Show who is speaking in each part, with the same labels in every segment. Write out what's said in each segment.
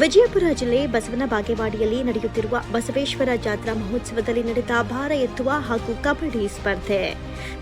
Speaker 1: ವಿಜಯಪುರ ಜಿಲ್ಲೆ ಬಸವನ ಬಾಗೇವಾಡಿಯಲ್ಲಿ ನಡೆಯುತ್ತಿರುವ ಬಸವೇಶ್ವರ ಜಾತ್ರಾ ಮಹೋತ್ಸವದಲ್ಲಿ ನಡೆದ ಭಾರ ಎತ್ತುವ ಹಾಗೂ ಕಬಡ್ಡಿ ಸ್ಪರ್ಧೆ.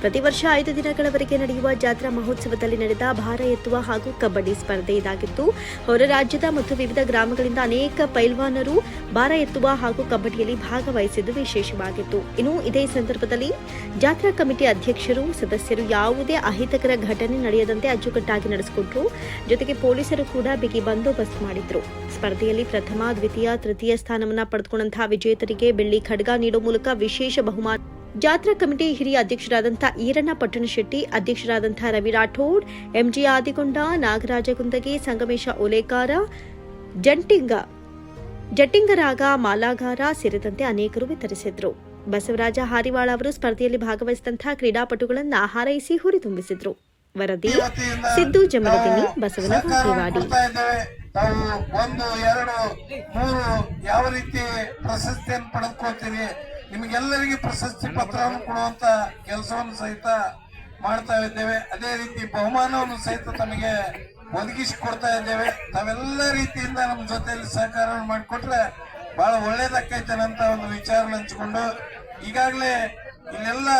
Speaker 1: ಪ್ರತಿ ವರ್ಷ ಐದು ದಿನಗಳವರೆಗೆ ನಡೆಯುವ ಜಾತ್ರಾ ಮಹೋತ್ಸವದಲ್ಲಿ ನಡೆದ ಭಾರ ಎತ್ತುವ ಹಾಗೂ ಕಬಡ್ಡಿ ಸ್ಪರ್ಧೆ ಇದಾಗಿತ್ತು ಹೊರ ರಾಜ್ಯದ ಮತ್ತು ವಿವಿಧ ಗ್ರಾಮಗಳಿಂದ ಅನೇಕ ಪೈಲ್ವಾನರು ಭಾರ ಎತ್ತುವ ಹಾಗೂ ಕಬಡ್ಡಿಯಲ್ಲಿ ಭಾಗವಹಿಸಿದ್ದು ವಿಶೇಷವಾಗಿತ್ತು. ಇನ್ನು ಇದೇ ಸಂದರ್ಭದಲ್ಲಿ ಜಾತ್ರಾ ಕಮಿಟಿ ಅಧ್ಯಕ್ಷರು, ಸದಸ್ಯರು ಯಾವುದೇ ಅಹಿತಕರ ಘಟನೆ ನಡೆಯದಂತೆ ಅಚ್ಚುಕಟ್ಟಾಗಿ ನಡೆಸಿಕೊಟ್ರು. ಜೊತೆಗೆ ಪೊಲೀಸರು ಕೂಡ ಬಿಗಿ ಬಂದೋಬಸ್ತ್ ಮಾಡಿದ್ರು. ಸ್ಪರ್ಧೆಯಲ್ಲಿ ಪ್ರಥಮ, ದ್ವಿತೀಯ, ತೃತೀಯ ಸ್ಥಾನವನ್ನ ಪಡೆದುಕೊಂಡಂತಹ ವಿಜೇತರಿಗೆ ಬೆಳ್ಳಿ ಖಡ್ಗ ನೀಡುವ ಮೂಲಕ ವಿಶೇಷ ಬಹುಮಾನ. ಜಾತ್ರಾ ಕಮಿಟಿ ಹಿರಿಯ ಅಧ್ಯಕ್ಷರಾದಂಥ ಈರಣ್ಣ ಪಟ್ಟಣಶೆಟ್ಟಿ, ಅಧ್ಯಕ್ಷರಾದಂಥ ರವಿ ರಾಠೋಡ್, ಎಂಜಿ ಆದಿಗೊಂಡ ನಾಗರಾಜ ಕುಂದಗಿ ಸಂಗಮೇಶ ಓಲೇಕಾರ, ಜಂಟಿಂಗ ಜಟ್ಟಿಂಗರಾಗ ಮಾಲಾಗಾರ ಸೇರಿದಂತೆ ಅನೇಕರು ವಿತರಿಸಿದ್ರು. ಬಸವರಾಜ ಹಾರಿವಾಳ ಅವರು ಸ್ಪರ್ಧೆಯಲ್ಲಿ ಭಾಗವಹಿಸಿದಂತಹ ಕ್ರೀಡಾಪಟುಗಳನ್ನು ಹಾರೈಸಿ ಹುರಿದುಂಬಿಸಿದ್ರು. ವರದಿ, ಸಿದ್ದು ಜಮರದಿನಿ, ಬಸವನ
Speaker 2: ತಾವು ಒಂದು, ಎರಡು, ಮೂರು ಯಾವ ರೀತಿ ಪ್ರಶಸ್ತಿಯನ್ನು ಪಡೆದುಕೊಳ್ತೀವಿ ನಿಮಗೆಲ್ಲರಿಗೆ ಪ್ರಶಸ್ತಿ ಪತ್ರವನ್ನು ಕೊಡುವಂತ ಕೆಲಸವನ್ನು ಸಹಿತ ಮಾಡ್ತಾ ಇದ್ದೇವೆ. ಅದೇ ರೀತಿ ಬಹುಮಾನವನ್ನು ಸಹಿತ ತಮಗೆ ಒದಗಿಸಿ ಕೊಡ್ತಾ ಇದ್ದೇವೆ. ತಾವೆಲ್ಲ ರೀತಿಯಿಂದ ನಮ್ಮ ಜೊತೆಯಲ್ಲಿ ಸಹಕಾರವನ್ನು ಮಾಡಿಕೊಟ್ರೆ ಬಹಳ ಒಳ್ಳೇದಾಕೈತೆ ಅಂತ ಒಂದು ವಿಚಾರ ಹಂಚಿಕೊಂಡು, ಈಗಾಗಲೇ ಇಲ್ಲೆಲ್ಲ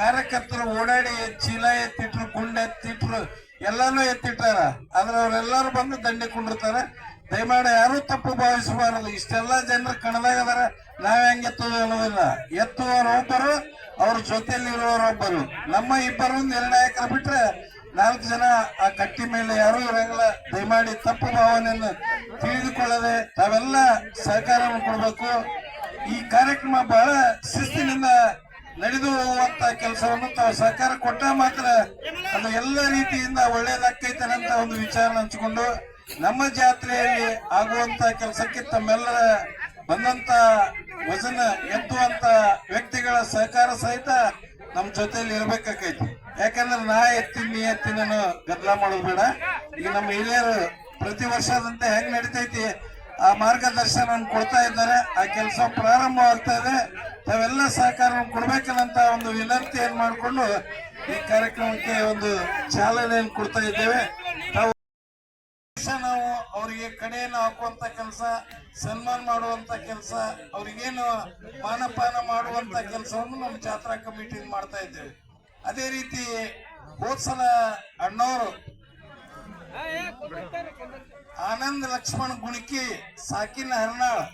Speaker 2: ಕಾರ್ಯಕರ್ತರು ಓಡಾಡಿ ಚೀಲ ಎತ್ತಿಟ್ರು, ಗುಂಡೆ ಎತ್ತಿಟ್ರು ಎಲ್ಲಾನು ಎತ್ತಿಟ್ಟಾರ. ಆದ್ರೆ ಅವರೆಲ್ಲರೂ ಬಂದು ದಂಡೆ ಕುಂಡಿರ್ತಾರ. ದಯಮಾಡಿ ಯಾರು ತಪ್ಪು ಭಾವಿಸಬಾರದು. ಇಷ್ಟೆಲ್ಲ ಜನರು ಕಣದಾಗ ಅದಾರ ನಾವ್ ಹೆಂಗೆ ಎತ್ತೋದು ಅನ್ನೋದಿಲ್ಲ. ಎತ್ತುವವರು ಒಬ್ಬರು ಅವ್ರ ಜೊತೆಯಲ್ಲಿ ಇರುವವರೊಬ್ಬರು ನಮ್ಮ ಇಬ್ಬರು ನಿರ್ಣಾಯಕರು ಬಿಟ್ರೆ ನಾಲ್ಕು ಜನ ಆ ಕಟ್ಟಿ ಮೇಲೆ ಯಾರು ಇರಂಗಿಲ್ಲ. ದಯಮಾಡಿ ತಪ್ಪು ಭಾವನೆಯನ್ನು ತಿಳಿದುಕೊಳ್ಳದೆ ತಾವೆಲ್ಲ ಸಹಕಾರವನ್ನು ಕೊಡಬೇಕು. ಈ ಕಾರ್ಯಕ್ರಮ ಬಹಳ ಶಿಸ್ತಿನಿಂದ ನಡೆದು ಹೋಗುವಂತ ಕೆಲಸವನ್ನು ತಾವು ಸಹಕಾರ ಕೊಟ್ಟ ಮಾತ್ರ ಅದು ಎಲ್ಲ ರೀತಿಯಿಂದ ಒಳ್ಳೇದಾಗ್ತೈತೆ ಅಂತ ಒಂದು ವಿಚಾರ ಹಂಚಿಕೊಂಡು ನಮ್ಮ ಜಾತ್ರೆಯಲ್ಲಿ ಆಗುವಂತ ಕೆಲಸಕ್ಕೆ ತಮ್ಮೆಲ್ಲರ ಬಂದಂತ ವಜನ ಎತ್ತುವಂತ ವ್ಯಕ್ತಿಗಳ ಸಹಕಾರ ಸಹಿತ ನಮ್ಮ ಜೊತೆಯಲ್ಲಿ ಇರ್ಬೇಕಾಕೈತಿ ಯಾಕಂದ್ರೆ ನಾ ಎತ್ತೀನಿ ನೀ ಎತ್ತಿ ನಾನು ಗದ್ದಲ ಮಾಡೋದು ಬೇಡ. ಈಗ ನಮ್ಮ ಹಿರಿಯರು ಪ್ರತಿ ವರ್ಷದಂತೆ ಹೆಂಗ್ ನಡೀತೈತಿ? ಆ ಮಾರ್ಗದರ್ಶನ ಕೊಡ್ತಾ ಇದ್ದಾರೆ. ಆ ಕೆಲಸ ಪ್ರಾರಂಭವಾಗ್ತಾ ಇದೆ. ತಾವೆಲ್ಲ ಸಹಕಾರವನ್ನು ಕೊಡ್ಬೇಕನ್ನಂತ ಒಂದು ವಿನಂತಿಯನ್ನು ಮಾಡಿಕೊಂಡು ಈ ಕಾರ್ಯಕ್ರಮಕ್ಕೆ ಒಂದು ಚಾಲನೆಯನ್ನು ಕೊಡ್ತಾ ಇದ್ದೇವೆ. ನಾವು ಅವರಿಗೆ ಕಡೆಯನ್ನು ಹಾಕುವಂತ ಕೆಲಸ, ಸನ್ಮಾನ ಮಾಡುವಂತ ಕೆಲಸ, ಅವ್ರಿಗೇನು ಮಾನಪಾನ ಮಾಡುವಂತ ಕೆಲಸವನ್ನು ನಮ್ಮ ಜಾತ್ರಾ ಕಮಿಟಿ ಮಾಡ್ತಾ ಇದ್ದೇವೆ. ಅದೇ ರೀತಿ ಹೋದ್ಸಲ ಅಣ್ಣವರು ಆನಂದ್ ಲಕ್ಷ್ಮಣ್ ಗುಣಕಿ, ಸಾಕಿನ ಹರ್ನಾಳ್.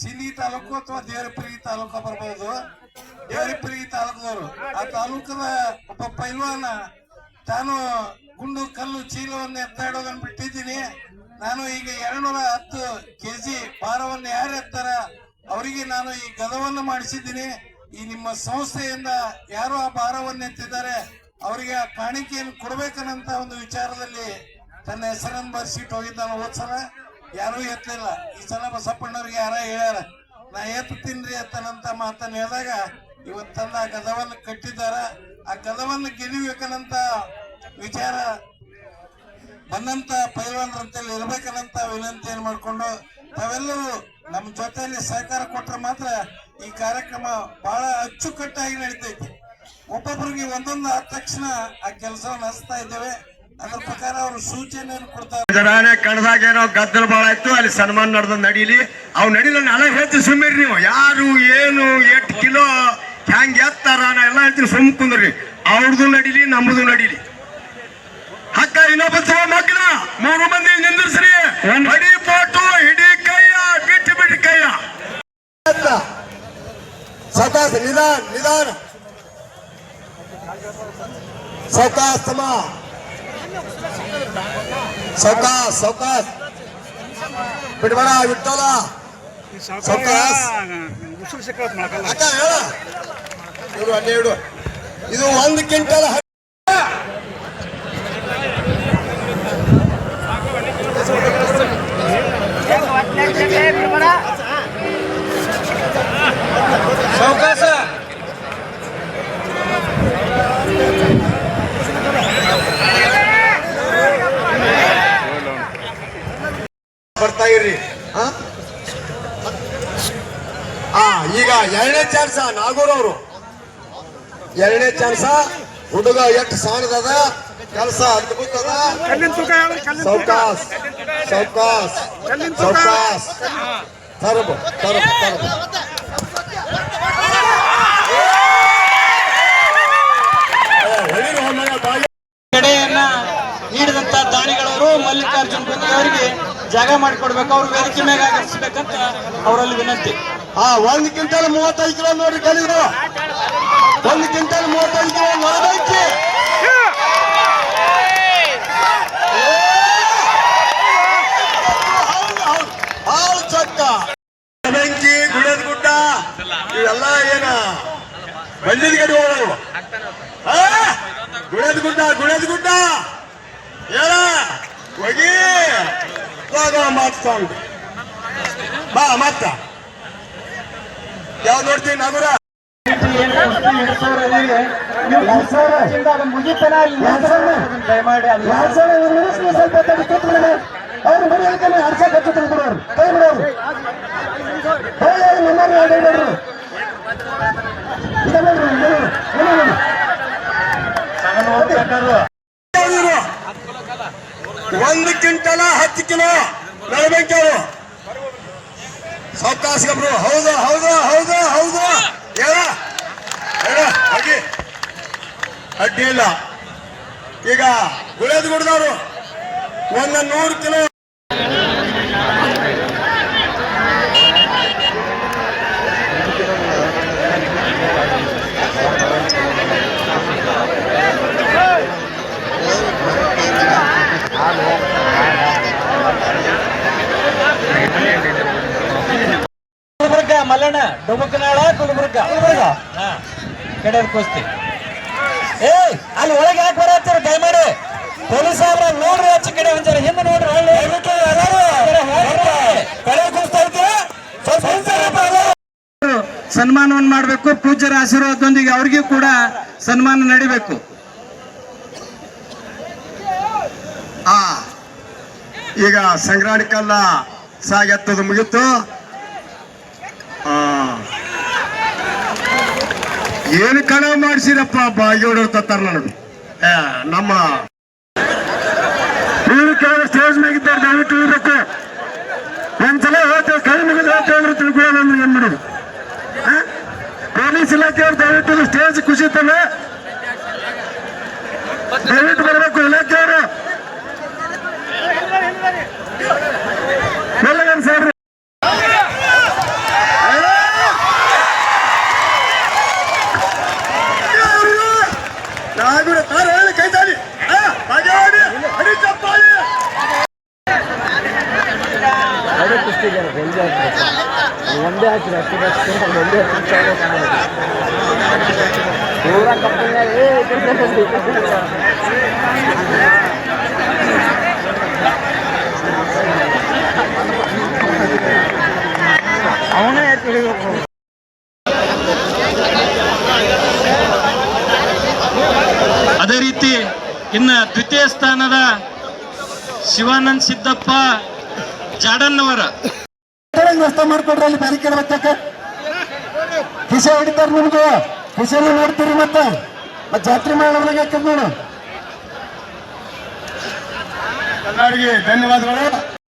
Speaker 2: ಸಿಂಧಿ ತಾಲೂಕು ಅಥವಾ ದೇವರಪುರಿ ತಾಲೂಕು ಬರ್ಬೋದು. ದೇವರಪುರಿ ತಾಲೂಕದವರು. ಆ ತಾಲೂಕದ ಒಬ್ಬ ಪೈಲ್ವಾನ, ತಾನು ಗುಂಡು, ಕಲ್ಲು, ಚೀಲವನ್ನು ಎತ್ತಾಡೋದನ್ನ ಬಿಟ್ಟಿದ್ದೀನಿ. ನಾನು ಈಗ ಎರಡ್ನೂರ ಹತ್ತು ಕೆಜಿ ಭಾರವನ್ನು ಯಾರು ಎತ್ತಾರ? ಅವರಿಗೆ ನಾನು ಈ ಗದವನ್ನು ಮಾಡಿಸಿದ್ದೀನಿ. ಈ ನಿಮ್ಮ ಸಂಸ್ಥೆಯಿಂದ ಯಾರು ಆ ಭಾರವನ್ನು ಎತ್ತಿದ್ದಾರೆ? ಅವರಿಗೆ ಆ ಕಾಣಿಕೆಯನ್ನು ಕೊಡ್ಬೇಕನ್ನಂತ ಒಂದು ವಿಚಾರದಲ್ಲಿ ತನ್ನ ಹೆಸರನ್ನು ಬರ್ಸಿಟ್ಟು ಹೋಗಿದ್ದಾನೆ ಹೋದ್ಸಲ ಯಾರೂ ಎತ್ತಲಿಲ್ಲ. ಈ ಸಲ ಬಸಪ್ಪಣ್ಣವ್ರಿಗೆ ಯಾರ ಹೇಳ್ಯಾರ, ನಾ ಎತ್ತೀನ್ರಿ ಎತ್ತನಂತ ಮಾತನ್ನ ಹೇಳಿದಾಗ, ಇವತ್ತು ತಂದ ಆ ಗದವನ್ನು ಕಟ್ಟಿದ್ದಾರ. ಆ ಗದವನ್ನು ಗೆಲ್ಲಬೇಕನ್ನಂತ ವಿಚಾರ ಬಂದಂತ ಪೈಲ್ವಾನರಂತಲ್ಲಿ ಇರ್ಬೇಕನ್ನಂತ ವಿನಂತಿಯನ್ನು ಮಾಡಿಕೊಂಡು, ತಾವೆಲ್ಲರೂ ನಮ್ಮ ಜೊತೆಯಲ್ಲಿ ಸಹಕಾರ ಕೊಟ್ರೆ ಮಾತ್ರ ಈ ಕಾರ್ಯಕ್ರಮ ಬಹಳ ಅಚ್ಚುಕಟ್ಟಾಗಿ ನಡೀತೈತಿ. ಒಬ್ಬೊಬ್ರಿಗೆ ಒಂದೊಂದು ಆದ ತಕ್ಷಣ ಆ ಕೆಲಸವನ್ನು ಹಚ್ತಾ ಇದ್ದೇವೆ. ಅದ್ರ ಪ್ರಕಾರ ಅವರು ಸೂಚನೆಯನ್ನು ಕೊಡ್ತಾರೆ?
Speaker 3: ಜರಾನೆ ಕಣದಾಗ ಏನೋ ಗದ್ದಲ ಬಾಳ ಇತ್ತು ಅಲ್ಲಿ ಸನ್ಮಾನ ನಡೆದ ನಡೀಲಿ. ಅವ್ ನಡೀಲಿ ನಾನು ಹೇಳ್ತೀನಿ ಸುಮ್ಮಿರಿ ನೀವು. ಯಾರು ಏನು ಎಷ್ಟು ಕಿಲೋ ಹ್ಯಾಂಗ್ ಎತ್ತಾರ ನಾ ಎಲ್ಲ ಹೇಳ್ತೀನಿ ಸುಮ್ ಕುಂದ್ರಿ. ಅವ್ರದ್ದು ನಡೀಲಿ ನಮ್ಮದು ನಡೀಲಿ. ಹಕ್ಕ ಇನ್ನೊಬ್ಬ ಸಹ ಮಗ್ನ. ಮೂರು ಮಂದಿ ನಿಂದಿರ್ಸ್ರಿ. ಹಿಡಿ ಪಾಟು ಹಿಡಿ ಕೈಯ ಬಿಟ್ಟು ಬಿಟ್ಟು ಕೈಯ.
Speaker 4: ನಿಧಾನ ನಿಧಾನ. ಸಾವಕಾಶ ತಮ್ಮ ಸಾವಕಾಶ ಸಾವಕಾಶ ಬಿಡ್ಬೇಡ ಬಿಟ್ಟಲ್ಲ ಸಾವಕಾಶ ಅಕ್ಕ ಹೇಳ ಇಡು ಅಲ್ಲೇ ಇಡು ಇದು ಒಂದು ಕ್ವಿಂಟಲ್ ಹ- ಚಾನ್ಸ ನಾಗೂರ್ ಅವರು ಎರಡನೇ ಚಾನ್ಸ ಹುಡುಗ ಎಷ್ಟು ಅದ ಕೆಲಸ ಅದ್ಭುತ ಸೌಕಾಸ್ ಸೌಕಾಸ್ ಸೌಕಾಸ್. ತರಬು ತರಬು ತರಬು.
Speaker 5: ಕಡೆಯನ್ನ ನೀಡಿದಂತ ದಾನಿಗಳವರು ಮಲ್ಲಿಕಾರ್ಜುನ್ ಬಂದಿ ಅವರಿಗೆ ಜಾಗ ಮಾಡಿಕೊಡ್ಬೇಕು. ಅವ್ರು ವೇದಿಕೆ ಮೇಲೆ ಆಗಿಸ್ಬೇಕಂತ ಅವರಲ್ಲಿ ವಿನಂತಿ.
Speaker 4: ಹಾ ಒಂದ್ ಕ್ವಿಂಟಲ್ ಮೂವತ್ತೈದು ಕಿಲೋ ನೋಡ್ರಿ ಕಲಿದ್ರು ಒಂದ್ ಕ್ವಿಂಟಲ್ ಮೂವತ್ತೈದು ಕಿಲೋ ನೋಡಬೇಕು ಚಕ್ಕ. ಗುಡ್ಡ ಏನ? ಬಂದಿದ ಗಡಿ ಹೋಗೋದು. ಗುಡ್ಡ ಗುಡದ ಗುಡ್ಡ. ಏನ? ಹೋಗಿ ಮಾತು ಸಾಂಗ್. ಬಾ, ಮತ್ತ. ಯಾವ ನೋಡ್ತೀನಿ ನಗುರ
Speaker 5: ದಯಮಾಡಿ
Speaker 4: ಅವ್ರು ಬರೀ ಕೈ ಬಿಡೋರು ಒಂದು ಕ್ವಿಂಟಲ ಹತ್ತು ಕಿಲೋ ನಡಬೇಕವರು ಸಾವಕಾಶ ಹೌದಾ ಹೌದಾ ಹೌದಾ ಹೌದಾ? ಹೇಳ ಹೇಳ ಹಾಗೆ ಅಡ್ಡಿ ಇಲ್ಲ. ಈಗ ಗುಳೇದ್ ಗುಡ್ದವ್ರು, ಒಂದು ನೂರು ಕಿಲೋ
Speaker 5: ಕುಸ್ತಿ. ಏ ಅಲ್ಲಿ ಒಳಗೆ ಯಾಕೆ ಬರತ್ತೀರ ದಯಮಾಡಿ. ಪೊಲೀಸ್ ಅವ್ರ ನೋಡ್ರಿ ಹೆಚ್ಚು ಕಡೆ ಒಂದ್ಸಲ ಹಿಂದೆ ನೋಡ್ರಿ ಹಳ್ಳಿ. ಸನ್ಮಾನವನ್ನು ಮಾಡಬೇಕು ಪೂಜ್ಯರ ಆಶೀರ್ವಾದದೊಂದಿಗೆ ಅವ್ರಿಗೂ ಕೂಡ ಸನ್ಮಾನ ನಡಿಬೇಕು.
Speaker 3: ಆ ಈಗ ಸಂಗ್ರಾಣಿಕಲ್ಲ ಸಾಗೆತ್ತದು ಮುಗಿತು. ಏನು ಕಣ ಮಾಡಿಸಿರಪ್ಪ ಬಾಗಿಯೋಡು ತತ್ತಾರ ನನಗೆ ನಮ್ಮ ಕೆಳಗೆ ಸ್ಟೇಜ್ ಮ್ಯಾಗಿದ್ದಾರೆ ದಯವಿಟ್ಟು ಇರಬೇಕು ಒಂದ್ಸಲ ಹೇಳ್ತೇವೆ ಕೈ ಮುಗಿದು ಹೇಳ್ತೇವೆ ತಿಳ್ಕೊಳ್ಳೋಣ ಅಂದ್ರೆ ಏನ್ ಮಾಡೋದು? ಪೊಲೀಸ್ ಇಲಾಖೆಯವ್ರು ದಯವಿಟ್ಟು ಸ್ಟೇಜ್ ಖುಷಿ ತಲೆ. ದಯವಿಟ್ಟು ಬರಬೇಕು ಇಲಾಖೆಯವರು. ಎಲ್ಲಗನ್ ಸರ್ ನಾಗುಡ ತಾರ ಹೇಳಿ ಕೈ ತಾಡಿ ಹಾಗೆ ಆಡಿ ಹಡಿ ಚಪ್ಪಾಳಿ
Speaker 5: ಅದೇ ರೀತಿ ಇನ್ನ ದ್ವಿತೀಯ ಸ್ಥಾನದ ಶಿವಾನಂದ್ ಸಿದ್ದಪ್ಪ ಜಾಡನ್ನವರ.
Speaker 4: ವ್ಯವಸ್ಥೆ ಮಾಡ್ಕೊಂಡ್ರೆ ಅಲ್ಲಿ ಬ್ಯಾರಿಕೇಡ್ ಬತ್ತಕ್ಕ ಕಿಸೆ ಹಿಡಿತಾರೆ ನಿಮ್ಗೆ. ಕಿಸೆಲ್ಲ ನೋಡ್ತೀರಿ ಮತ್ತೆ. ಮತ್ತೆ ಜಾತ್ರೆ ಮಾಡೋದ್ರಾಗ ಯಾಕಂದ್ ನೋಡು
Speaker 3: ಎಲ್ಲರಿಗೆ ಧನ್ಯವಾದಗಳು.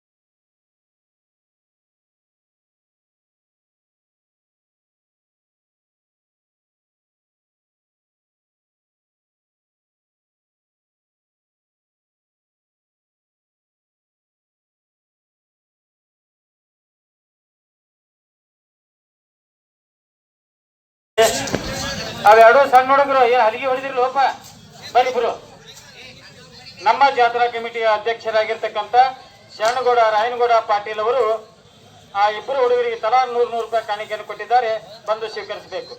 Speaker 6: ಅವೆರಡು ಸಣ್ಣ ಹುಡುಗರು ಏನು ಹಲಿಗೆ ಹೊಡೆದಿರ್ಲಿ ಲೋಪ ಇಬ್ರು ನಮ್ಮ ಜಾತ್ರಾ ಕಮಿಟಿಯ ಅಧ್ಯಕ್ಷರಾಗಿರ್ತಕ್ಕಂಥ ಶರಣಗೌಡ, ರಾಯನಗೌಡ ಪಾಟೀಲ್ ಅವರು, ಆ ಇಬ್ಬರು ಹುಡುಗರಿಗೆ ತಲಾ ನೂರು ನೂರು ರೂಪಾಯಿ ಕಾಣಿಕೆಯನ್ನು ಕೊಟ್ಟಿದ್ದಾರೆ. ಬಂದು ಸ್ವೀಕರಿಸಬೇಕು.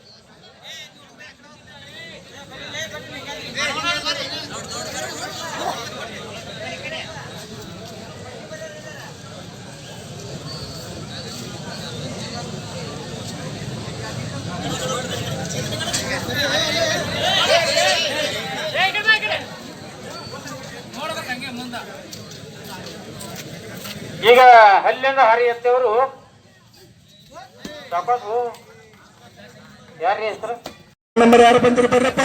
Speaker 6: ಹರಿ ಎತ್ತವರು ಸಾಕಾಸು ಯಾರ್ರಿ ಹೆಸರು?
Speaker 4: ನಂಬರ್ ಯಾರು ಬಂದಿರಿ ಬರ್ರಪ್ಪ?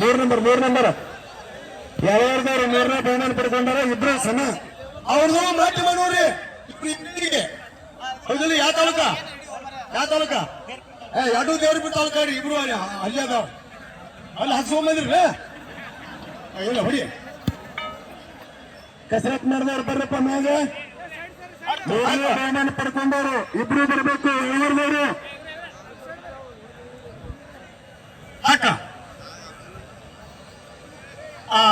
Speaker 4: ಮೂರ್ ನಂಬರ್ ಮೂರ್ ನಂಬರ್ ಯಾವ್ಯಾರ್ದವ್ರು ಮೂರನೇ ಬಹುಮಾನ ಪಡ್ಕೊಂಡಾರ ಇಬ್ರು ಸಮ ಅವ್ರದ್ದು ಮಾಟಿ ನೋಡ್ರಿ ಇಬ್ರು ಇಬ್ಬರಿಗೆ ಹೌದಿಲ್ಲ ಯಾವ ತಾಲೂಕ? ಯಾವ ತಾಲೂಕ? ಏ ಎರಡು ದೇವ್ರ ತಾಲೂಕ ರೀ ಇಬ್ರು ಅಲ್ಲಿ ಅಲ್ಲಿ ಅದಾವ ಅಲ್ಲಿ ಹಸ್ಕೊಂಬಂದ್ರಿ ಇಲ್ಲ ಹೊಡಿ. ಕಸರತ್ ಮಾಡಿದವ್ರು ಬರ್ರಪ್ಪ ಮ್ಯಾಗೆ. ಮೂರನೇ ಬಹುಮಾನ ಪಡ್ಕೊಂಡವ್ರು ಇಬ್ರು ಬರ್ಬೇಕು ಯಾವ್ಯಾರ್ದವ್ರು ಅಕ್ಕ ಆ.